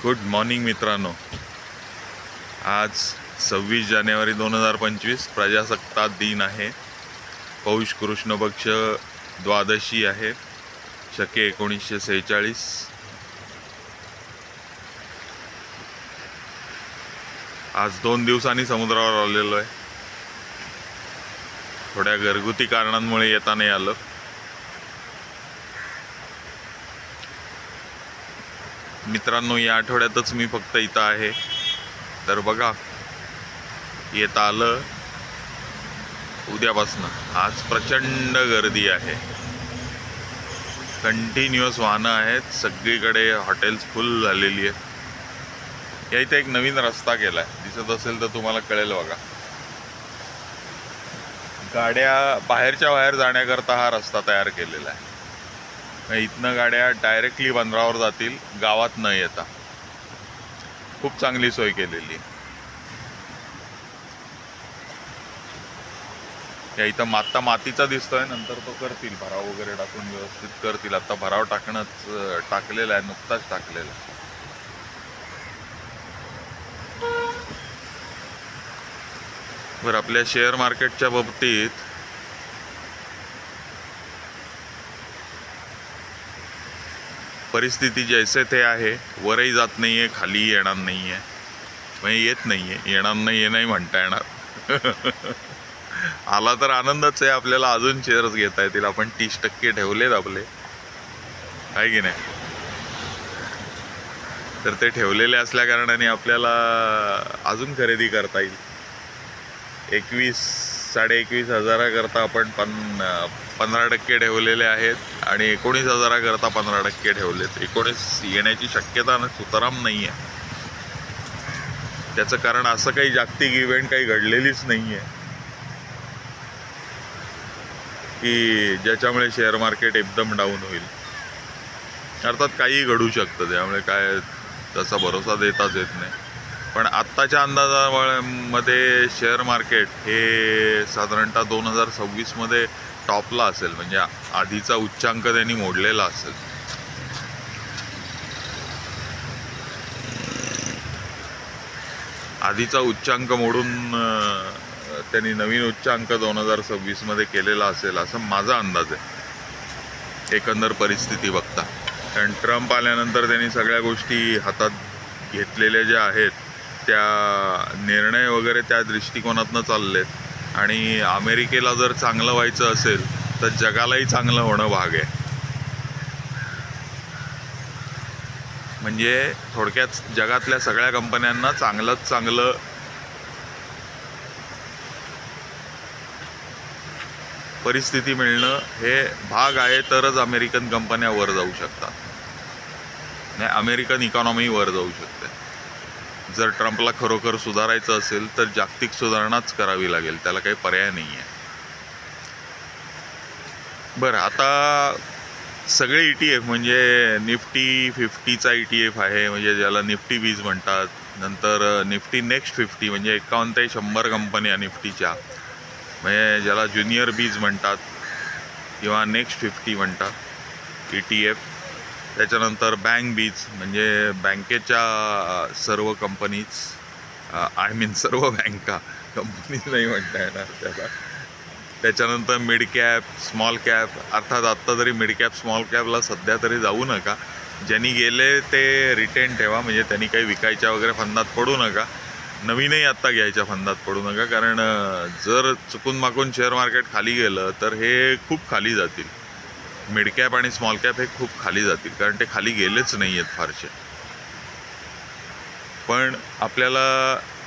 Good morning मित्रांनो. आज सव्वीस जानेवारी दोन हजार पंचवीस प्रजासत्ताक दिन आहे. पौष कृष्णपक्ष द्वादशी आहे. शके एकोणीसशे सेहेचाळीस. आज दोन दिवसांनी समुद्रावर आलेलो आहे. थोड्या घरगुती कारणांमुळे येता नाही आलं. मित्रांनो या आठवड्यातच मी फक्त इथं आहे. तर बघा येता आलं उद्यापासनं. आज प्रचंड गर्दी आहे. कंटिन्युअस वाहनं आहेत. सगळीकडे हॉटेल्स फुल झालेली आहेत. या इथे एक नवीन रस्ता केला आहे दिसत असेल तर तुम्हाला कळेल बघा. गाड्या बाहेरच्या बाहेर जाण्याकरता हा रस्ता तयार केलेला आहे. इथनं गाड्या डायरेक्टली बंदरावर जातील गावात न येता. खूप चांगली सोय केलेली. या इथं माता मातीचा दिसतोय नंतर तो करतील भराव वगैरे टाकून व्यवस्थित करतील. आता भराव टाकणंच टाकलेला आहे नुकताच टाकलेला आहे. बरं आपल्या शेअर मार्केटच्या बाबतीत परिस्थिती जैसे ते आहे वरही जात नाही आहे खाली येणार नाही आहे म्हणजे येत नाही आहे येणार नाही आहे नाही म्हणता येणार. आला तर आनंदच आहे आपल्याला अजून शेअर्स घेता येतील. आपण तीस टक्के ठेवलेत आपले. आहे की नाही? तर ते ठेवलेले असल्या कारणाने आपल्याला अजून खरेदी करता येईल. एकवीस साडे एकवीस हजाराकरता आपण पन पंधरा टक्के ठेवलेले आहेत आणि एकोणीस हजाराकरता पंधरा टक्के ठेवलेत. एकोणीस येण्याची शक्यता न- सुतराम नाही आहे त्याचं कारण असं काही जागतिक इव्हेंट काही घडलेलीच नाही आहे की ज्याच्यामुळे शेअर मार्केट एकदम डाऊन होईल. अर्थात काहीही घडू शकतं. त्यामुळे काय तसा भरोसा देताच येत नाही. पण आत्ताच्या अंदाजामध्ये शेअर मार्केट हे साधारणतः दोन हजार सव्वीसमध्ये टॉपला असेल म्हणजे आधीचा उच्चांक त्यांनी मोडलेला असेल. आधीचा उच्चांक मोडून त्यांनी नवीन उच्चांक दोन हजार सव्वीसमध्ये केलेला असेल असा माझा अंदाज आहे. एकंदर परिस्थिती बघता. कारण ट्रम्प आल्यानंतर त्यांनी सगळ्या गोष्टी हातात घेतलेल्या ज्या आहेत त्या निर्णय वगैरे त्या दृष्टिकोनातनं चाललेत. आणि अमेरिकेला जर चांगलं व्हायचं असेल तर जगालाही चांगलं होणं भाग आहे. म्हणजे थोडक्यात जगातल्या सगळ्या कंपन्यांना चांगलंच चांगलं परिस्थिती मिळणं हे भाग आहे तरच अमेरिकन कंपन्या वर जाऊ शकतात. नाही अमेरिकन इकॉनॉमी वर जाऊ शकते. जर ट्रम्पला खरोखर सुधारायचं असेल तर जागतिक सुधारणाच करावी लागेल. त्याला काही पर्याय नाही आहे बरं आता सगळे ई टी एफ म्हणजे निफ्टी फिफ्टीचा ई टी एफ आहे म्हणजे ज्याला निफ्टी वीज म्हणतात. नंतर निफ्टी नेक्स्ट फिफ्टी म्हणजे एकावन्न ते शंभर कंपन्या निफ्टीच्या. म्हणजे ज्याला ज्युनियर बीज म्हणतात किंवा नेक्स्ट फिफ्टी म्हणतात ई टी एफ त्याच्यानंतर बँक बीज म्हणजे बँकेच्या सर्व कंपनीज आय मीन सर्व बँका कंपनीज नाही म्हणता येणार त्याला. त्याच्यानंतर मिड कॅप स्मॉल कॅप अर्थात आत्ता तरी मिड कॅप स्मॉल कॅपला सध्या तरी जाऊ नका. ज्यांनी गेले ते रिटेन ठेवा म्हणजे त्यांनी काही विकायच्या वगैरे फंदात पडू नका. नवीनही आत्ता घ्यायच्या फंदात पडू नका कारण जर चुकून माकून शेअर मार्केट खाली गेलं तर हे खूप खाली जातील. मिड कॅप आणि स्मॉल कॅप हे खूप खाली जातील कारण ते खाली गेलेच नाही आहेत फारसे. पण आपल्याला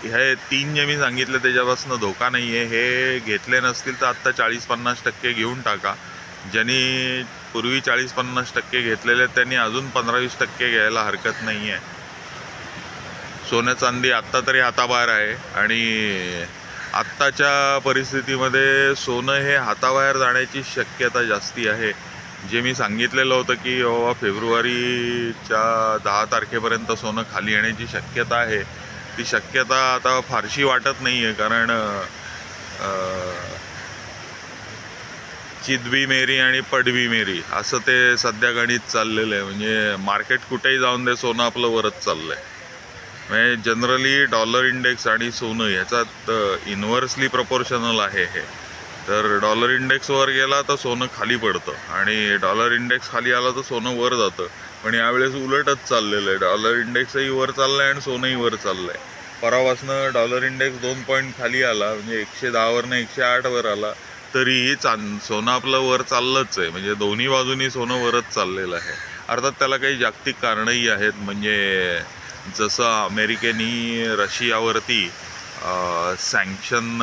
हे तीन जे मी सांगितलं त्याच्यापासून धोका नाही आहे हे घेतले नसतील तर आत्ता चाळीस पन्नास टक्के घेऊन टाका. ज्यांनी पूर्वी चाळीस पन्नास टक्के घेतलेले आहेत, त्यांनी अजून पंधरा वीस टक्के घ्यायला हरकत नाही आहे सोनं चांदी आत्ता तरी हाताबाहेर आहे आणि आत्ताच्या परिस्थितीमध्ये सोनं हे हाताबाहेर जाण्याची शक्यता जास्ती आहे. जे मी सांगितलेलं होतं की बाबा फेब्रुवारीच्या दहा तारखेपर्यंत सोनं खाली येण्याची शक्यता आहे. ती शक्यता आता फारशी वाटत नाही आहे कारण चिदबी चिदवी मेरी आणि पडवी मेरी असं ते सध्या गणित चाललेलं आहे. म्हणजे मार्केट कुठेही जाऊन दे सोनं आपलं वरच चाललं आहे म्हणजे जनरली डॉलर इंडेक्स आणि सोनं ह्याच्यात इन्व्हर्सली प्रपोर्शनल आहे हे. तर डॉलर इंडेक्स वर गेला तर सोनं खाली पडतं. आणि डॉलर इंडेक्स खाली आला तर सोनं वर जातं. पण यावेळेस उलटच चाललेलं आहे. डॉलर इंडेक्सही वर चाललं आहे आणि सोनंही वर चाललं आहे परवापासनं डॉलर इंडेक्स दोन पॉईंट खाली आला म्हणजे एकशे दहावरनं एकशे आठवर आला तरीही चांद सोनं आपलं वर चाललंच आहे. म्हणजे दोन्ही बाजूनी सोनं वरच चाललेलं आहे. अर्थात त्याला काही जागतिक कारणंही आहेत. म्हणजे जसं अमेरिकेनी रशियावरती सँक्शन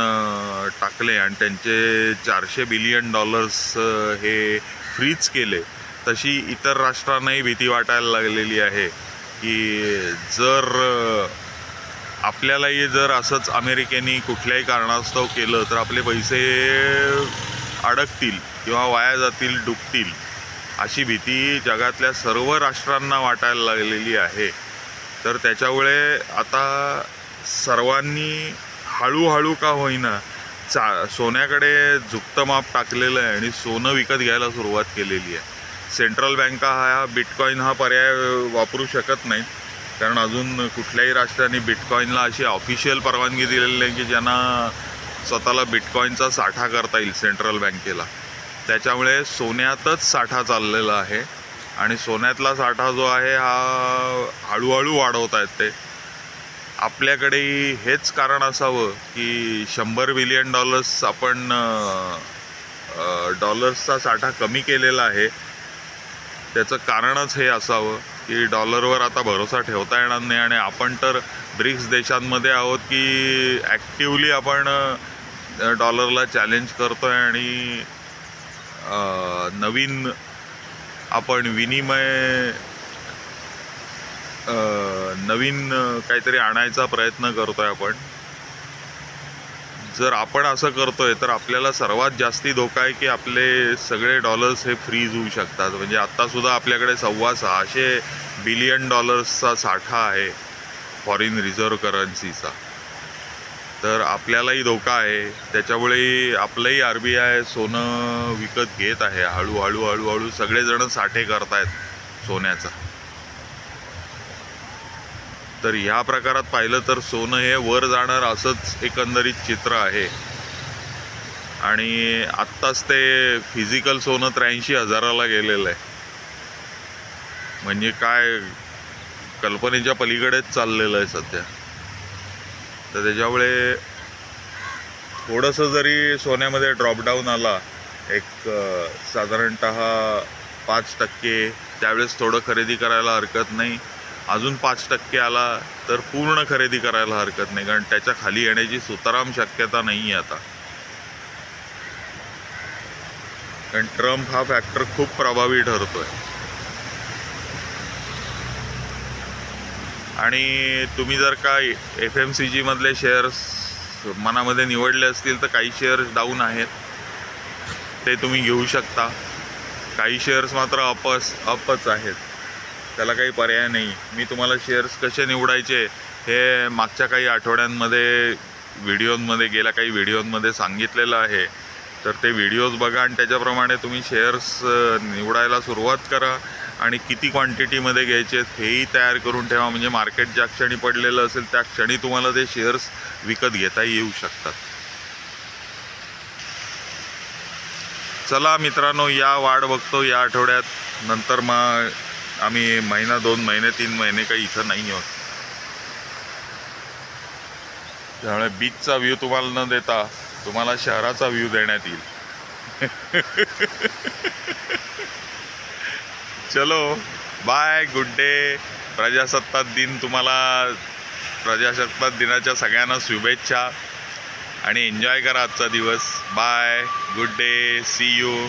टाकले आणि त्यांचे चारशे बिलियन डॉलर्स हे फ्रीज केले. तशी इतर राष्ट्रांनाही भीती वाटायला लागलेली आहे की जर आपल्यालाही जर असंच अमेरिकेने कुठल्याही कारणास्तव केलं तर आपले पैसे अडकतील किंवा वाया जातील डुबतील अशी भीती जगातल्या सर्व राष्ट्रांना वाटायला लागलेली आहे. तर त्याच्यामुळे आता सर्वांनी हळूहळू का होईना चा सोन्याकडे झुकतं माप टाकलेलं आहे आणि सोनं विकत घ्यायला सुरुवात केलेली आहे. सेंट्रल बँका हा बिटकॉईन हा पर्याय वापरू शकत नाहीत. कारण अजून कुठल्याही राष्ट्राने बिटकॉईनला अशी ऑफिशियल परवानगी दिलेली नाही की ज्यांना स्वतःला बिटकॉईनचा साठा करता येईल सेंट्रल बँकेला. त्याच्यामुळे सोन्यातच साठा चाललेला आहे. आणि सोन्यातला साठा जो आहे हा हळूहळू वाढवत आहेत ते. आपल्याकडेही हेच कारण असावं की शंभर बिलियन डॉलर्स आपण डॉलर्सचा साठा कमी केलेला आहे. त्याचं कारणच हे असावं की डॉलरवर आता भरोसा ठेवता येणार नाही आणि आपण तर ब्रिक्स देशांमध्ये आहोत की ॲक्टिवली आपण डॉलरला चॅलेंज करतो आहे आणि नवीन आपण विनिमय नवीन काहीतरी आणायचा प्रयत्न करतोय आपण. जर आपण असं करतोय तर आपल्याला सर्वात जास्ती धोका आहे की आपले सगळे डॉलर्स हे फ्रीज होऊ शकतात. म्हणजे आत्तासुद्धा आपल्याकडे सव्वा सहाशे बिलियन डॉलर्सचा साठा आहे फॉरेन रिझर्व्ह करन्सीचा तर आपल्यालाही धोका आहे. त्याच्यामुळे आपलंही आर बी आय सोनं विकत घेत आहे. हळूहळू हळूहळू सगळेजण साठे करतायत सोन्याचा. तर ह्या प्रकारात पाहिलं तर सोनं हे वर जाणार असंच एकंदरीत चित्र आहे. आणि आत्ताच ते फिजिकल सोनं त्र्याऐंशी हजाराला गेलेलं आहे. म्हणजे काय कल्पनेच्या पलीकडेच चाललेलं आहे सध्या. तर त्याच्यामुळे थोडंसं जरी सोन्यामध्ये ड्रॉपडाऊन आला एक साधारणत पाच टक्के त्यावेळेस थोडं खरेदी करायला हरकत नाही. अजून पाच टक्के आला तर पूर्ण खरेदी करायला हरकत नाही कारण त्याच्याखाली येण्याची सुताराम शक्यता नाही आहे आता. कारण ट्रम्प हा फॅक्टर खूप प्रभावी ठरतोय. आणि तुम्ही जर का एफ एम सी जी मधले शेअर्स मनामध्ये निवडले असतील तर काही शेअर्स डाऊन आहेत. ते तुम्ही घेऊ शकता. काही शेअर्स मात्र अपच अपच आहेत. त्याला काही पर्याय नाही. मी तुम्हाला शेअर्स कसे निवडायचे हे मागच्या काही आठवड्यांमध्ये व्हिडिओमध्ये गेल्या काही व्हिडिओंमध्ये सांगितलेलं आहे. तर ते व्हिडिओज बघा आणि त्याच्याप्रमाणे तुम्ही शेअर्स निवडायला सुरुवात करा आणि किती क्वांटिटीमध्ये घ्यायचे आहेत हेही तयार करून ठेवा. म्हणजे मार्केट ज्या क्षणी पडलेलं असेल त्या क्षणी तुम्हाला ते शेअर्स विकत घेता येऊ शकतात. चला मित्रांनो या वाढ बघतो या आठवड्यात. नंतर मग आम्ही महिना दोन महिने तीन महिने काही इथं नाही आहोत. त्यामुळे बीचचा व्ह्यू तुम्हाला न देता तुम्हाला शहराचा व्ह्यू देण्यात येईल. चलो बाय गुड डे प्रजासत्ताक दिन तुम्हाला प्रजासत्ताक दिनाच्या सगळ्यांना शुभेच्छा. आणि एन्जॉय करा आजचा दिवस. Bye good day see you